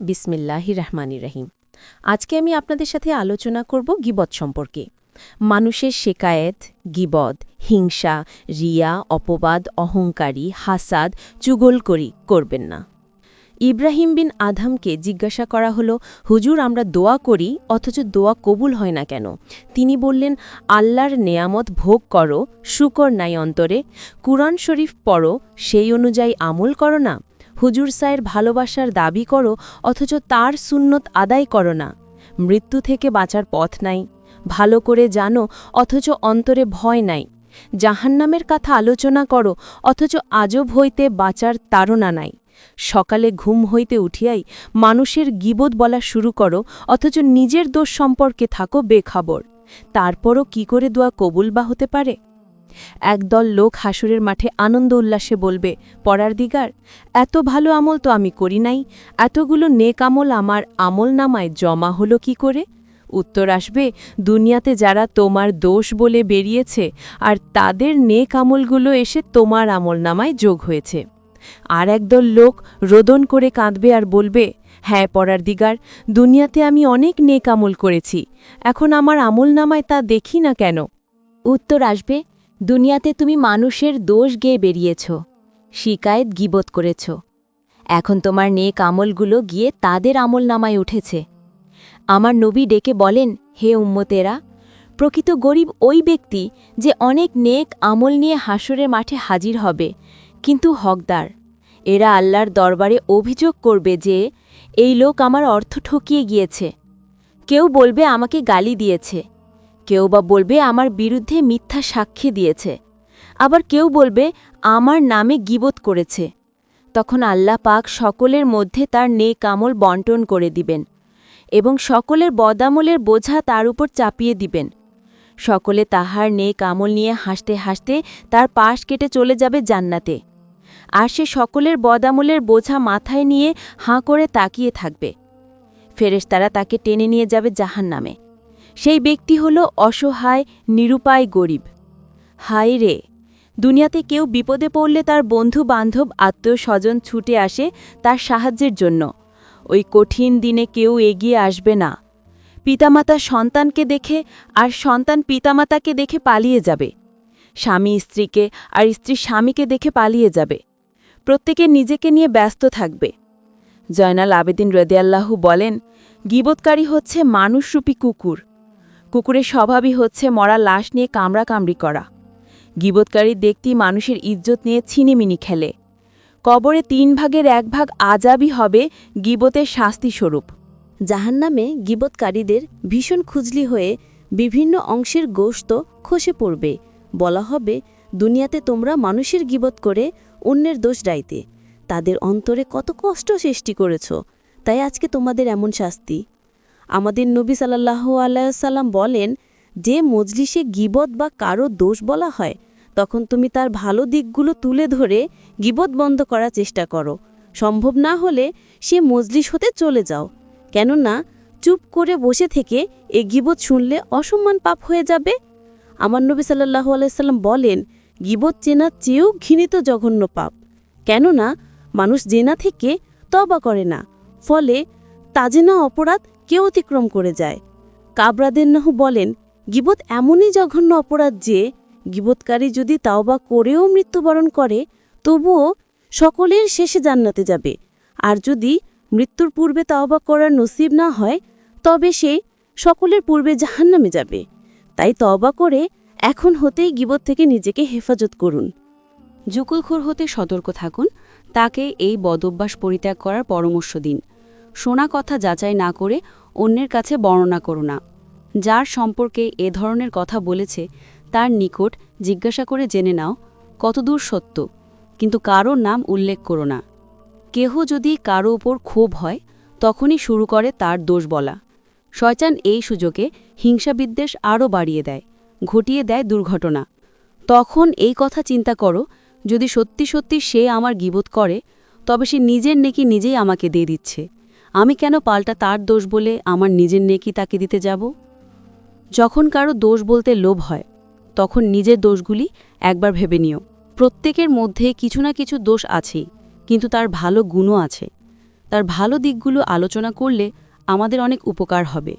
বিসমিল্লাহি রহমানি রহিম। আজকে আমি আপনাদের সাথে আলোচনা করব গিবত সম্পর্কে। মানুষের শেকায়েত গিবদ হিংসা, রিয়া, অপবাদ, অহংকারী, হাসাদ, চুগলকরি করবেন না। ইব্রাহিম বিন আধামকে জিজ্ঞাসা করা হলো, হুজুর, আমরা দোয়া করি, অথচ দোয়া কবুল হয় না কেন? তিনি বললেন, আল্লাহর নেয়ামত ভোগ করো, শুকর নাই অন্তরে, কুরআন শরীফ পড়ো, সেই অনুযায়ী আমল করো না? হুজুর সায়ের ভালোবাসার দাবি করো, অথচ তার সুন্নত আদায় করো না। মৃত্যু থেকে বাঁচার পথ নাই। ভালো করে জানো, অথচ অন্তরে ভয় নাই। জাহান্নামের কথা আলোচনা করো, অথচ আজব হইতে বাঁচার তাড়না নাই। সকালে ঘুম হইতে উঠিয়াই মানুষের গিবোধ বলা শুরু করো, অথচ নিজের দোষ সম্পর্কে থাকো বেখবর। তারপরও কি করে দোয়া কবুল বা হতে পারে? একদল লোক হাসুরের মাঠে আনন্দ উল্লাসে বলবে পড়ার দিগার, এত ভালো আমল তো আমি করি নাই, এতগুলো নেক আমল আমার আমল নামায় জমা হলো কি করে? উত্তর আসবে, দুনিয়াতে যারা তোমার দোষ বলে বেরিয়েছে আর তাদের নেক আমলগুলো এসে তোমার আমল নামায় যোগ হয়েছে। আর একদল লোক রোদন করে কাঁদবে আর বলবে হ্যাঁ পড়ার দিগার, দুনিয়াতে আমি অনেক নেক আমল করেছি, এখন আমার আমল নামায় তা দেখি না কেন? উত্তর আসবে দুনিয়াতে তুমি মানুষের দোষ গেয়ে বেরিয়েছ, শিকায়েত গিবত করেছ। এখন তোমার নেক আমলগুলো গিয়ে তাদের আমল নামায় উঠেছে। আমার নবী ডেকে বলেন, হে উম্মতেরা, প্রকৃত গরিব ওই ব্যক্তি যে অনেক নেক আমল নিয়ে হাসরের মাঠে হাজির হবে, কিন্তু হকদার। এরা আল্লাহর দরবারে অভিযোগ করবে যে, এই লোক আমার অর্থ ঠকিয়ে গিয়েছে। কেউ বলবে আমাকে গালি দিয়েছে। কেউ বা বলবে আমার বিরুদ্ধে মিথ্যা সাক্ষী দিয়েছে। আবার কেউ বলবে, আমার নামে গিবত করেছে। তখন আল্লাহ পাক সকলের মধ্যে তার নে কামল বন্টন করে দিবেন এবং সকলের বদামলের বোঝা তার উপর চাপিয়ে দিবেন। সকলে তাহার নে কামল নিয়ে হাসতে হাসতে তার পাশ কেটে চলে যাবে জান্নাতে। আর সে সকলের বদামলের বোঝা মাথায় নিয়ে হাঁ করে তাকিয়ে থাকবে। ফেরেশতারা তাকে টেনে নিয়ে যাবে জাহান নামে সেই ব্যক্তি হল অসহায়, নিরুপায়, গরিব। হায় রে, দুনিয়াতে কেউ বিপদে পড়লে তার বন্ধু বান্ধব আত্মীয় স্বজন ছুটে আসে তার সাহায্যের জন্য। ওই কঠিন দিনে কেউ এগিয়ে আসবে না। পিতামাতা সন্তানকে দেখে আর সন্তান পিতামাতাকে দেখে পালিয়ে যাবে। স্বামী স্ত্রীকে আর স্ত্রী স্বামীকে দেখে পালিয়ে যাবে। প্রত্যেকে নিজেকে নিয়ে ব্যস্ত থাকবে। জয়নাল আবেদিন রদিয়াল্লাহু বলেন, গিবৎকারী হচ্ছে মানুষরূপী কুকুর। কুকুরের স্বভাবই হচ্ছে মরা লাশ নিয়ে কামড়াকামড়ি করা। গিবৎকারী ব্যক্তি মানুষের ইজ্জত নিয়ে ছিনিমিনি খেলে। কবরে তিন ভাগের এক ভাগ আজাবই হবে গিবতের শাস্তিস্বরূপ। জাহান্নামে গিবতকারীদের ভীষণ খুজলি হয়ে বিভিন্ন অংশের গোশত খসে পড়বে। বলা হবে, দুনিয়াতে তোমরা মানুষের গিবত করে অন্যের দোষ ডাইতে। তাদের অন্তরে কত কষ্ট সৃষ্টি করেছ। তাই আজকে তোমাদের এমন শাস্তি। আমাদের নবী সাল্লাহ আলাইসাল্লাম বলেন, যে মজলিসে গিবত বা কারও দোষ বলা হয়, তখন তুমি তার ভালো দিকগুলো তুলে ধরে গিবত বন্ধ করার চেষ্টা করো। সম্ভব না হলে সে মজলিস হতে চলে যাও। কেননা, চুপ করে বসে থেকে এ গিবত শুনলে অসম্মান পাপ হয়ে যাবে। আমার নবী সাল্লাহ আলাইসাল্লাম বলেন, গিবত চেনার চেয়েও ঘৃণিত জঘন্য পাপ। কেননা, মানুষ জেনা থেকে তবা করে না। ফলে তাজেনা অপরাধ কেউ অতিক্রম করে যায়? কাবরাদেন্নাহু বলেন, গিবত এমনই জঘন্য অপরাধ যে, গিবতকারী যদি তাওবা করেও মৃত্যুবরণ করে, তবুও সকলের শেষে জান্নাতে যাবে। আর যদি মৃত্যুর পূর্বে তাওবা করার নসিব না হয়, তবে সে সকলের পূর্বে জাহান্নামে যাবে। তাই তওবা করে এখন হতেই গিবত থেকে নিজেকে হেফাজত করুন। জুকুলখোর হতে সতর্ক থাকুন। তাকে এই বদভ্যাস পরিত্যাগ করার পরামর্শ দিন। শোনা কথা যাচাই না করে অন্যের কাছে বর্ণনা করো না। যার সম্পর্কে এ ধরনের কথা বলেছে, তার নিকট জিজ্ঞাসা করে জেনে নাও, কতদূর সত্য। কিন্তু কারও নাম উল্লেখ করো না। কেহ যদি কারও উপর ক্ষোভ হয়, তখনই শুরু করে তার দোষ বলা। শয়চান এই সুযোগে হিংসাবিদ্বেষ আরও বাড়িয়ে দেয়, ঘটিয়ে দেয় দুর্ঘটনা। তখন এই কথা চিন্তা করো, যদি সত্যি সত্যি সে আমার গিবোধ করে, তবে সে নিজের নেকি নিজেই আমাকে দিয়ে দিচ্ছে। আমি কেন পাল্টা তার দোষ বলে আমার নিজের নেকি তাকে দিতে যাব? যখন কারও দোষ বলতে লোভ হয়, তখন নিজের দোষগুলি একবার ভেবে নিও। প্রত্যেকের মধ্যে কিছু না কিছু দোষ আছেই, কিন্তু তার ভালো গুণও আছে। তার ভালো দিকগুলো আলোচনা করলে আমাদের অনেক উপকার হবে।